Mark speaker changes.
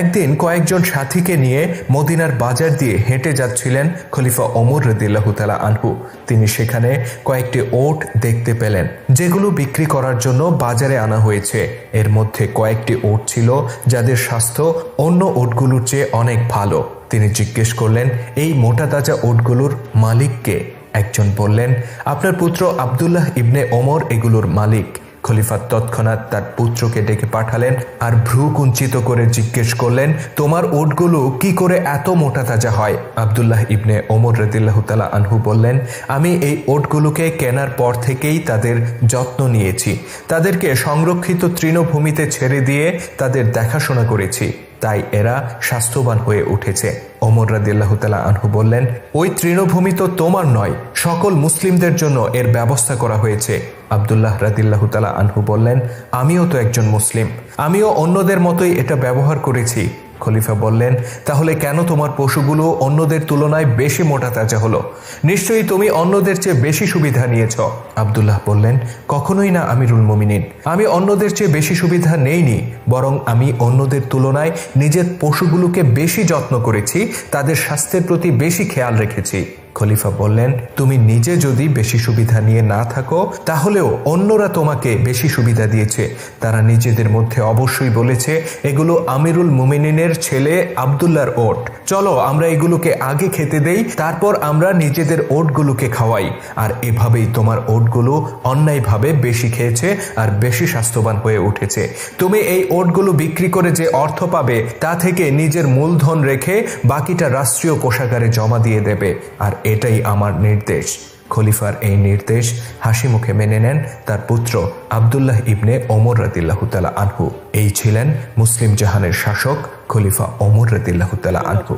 Speaker 1: একদিন কয়েকজন সাথীকে নিয়ে মদিনার বাজার দিয়ে হেঁটে যাচ্ছিলেন খলিফা ওমর রদিল্লাহ তালা আনহু। তিনি সেখানে কয়েকটি ওট দেখতে পেলেন, যেগুলো বিক্রি করার জন্য বাজারে আনা হয়েছে। এর মধ্যে কয়েকটি ওট ছিল যাদের স্বাস্থ্য অন্য ওটগুলোর চেয়ে অনেক ভালো। তিনি জিজ্ঞেস করলেন, এই মোটা তাজা ওটগুলোর মালিককে একজন বললেন, আপনার পুত্র আবদুল্লাহ ইবনে ওমর এগুলোর মালিক। খলিফা তৎক্ষণাৎ তার পুত্রকে ডেকে পাঠালেন আর ভ্রু কুঞ্চিত করে জিজ্ঞেস করলেন, তোমার ওটগুলো কি করে এত মোটা তাজা হয়? আবদুল্লাহ ইবনে ওমর রদিল্লাহতালা আনহু বললেন, আমি এই ওটগুলোকে কেনার পর থেকেই তাদের যত্ন নিয়েছি। তাদেরকে সংরক্ষিত তৃণভূমিতে ছেড়ে দিয়ে তাদের দেখাশোনা করেছি। তাই এরা স্বাস্থ্যবান হয়ে উঠেছে। অমর রাদিল্লাহ তালা আনহু বললেন, ওই তৃণভূমি তো তোমার নয়, সকল মুসলিমদের জন্য এর ব্যবস্থা করা হয়েছে। আবদুল্লাহ রাদিল্লাহ তালা আনহু বললেন, আমিও তো একজন মুসলিম। আমিও অন্যদের মতোই এটা ব্যবহার করেছি। খলিফা বললেন, তাহলে কেন তোমার পশুগুলো অন্যদের তুলনায় বেশি মোটা তাজা হলো? নিশ্চয়ই তুমি অন্যদের চেয়ে বেশি সুবিধা নিয়েছ। আবদুল্লাহ বললেন, কখনোই না, আমিরুল মমিনিন। আমি অন্যদের চেয়ে বেশি সুবিধা নেইনি, বরং আমি অন্যদের তুলনায় নিজের পশুগুলোকে বেশি যত্ন করেছি, তাদের স্বাস্থ্যের প্রতি বেশি খেয়াল রেখেছি। খলিফা বললেন, তুমি নিজে যদি বেশি সুবিধা নিয়ে না থাকো, তাহলেও অন্যরা তোমাকে বেশি সুবিধা দিয়েছে। তারা নিজেদের মধ্যে অবশ্যই বলেছে, এগুলো আমিরুল মুমিনিনের ছেলে আবদুল্লার ওট। চলো, আমরা এগুলোকে আগে খেতে দেই, তারপর আমরা নিজেদের ওটগুলোকে খাওয়াই। আর এভাবেই তোমার ওটগুলো অন্যায়ভাবে বেশি খেয়েছে আর বেশি স্বাস্থ্যবান হয়ে উঠেছে। তুমি এই ওটগুলো বিক্রি করে যে অর্থ পাবে, তা থেকে নিজের মূলধন রেখে বাকিটা রাষ্ট্রীয় কোষাগারে জমা দিয়ে দেবে। আর এটাই আমার নির্দেশ। খলিফার এই নির্দেশ হাসি মুখে মেনে নেন তার পুত্র আবদুল্লাহ ইবনে ওমর রদিল্লাহ তালা আনহু। এই ছিলেন মুসলিম জাহানের শাসক খলিফা ওমর রদিল্লাহ তালা আনহু।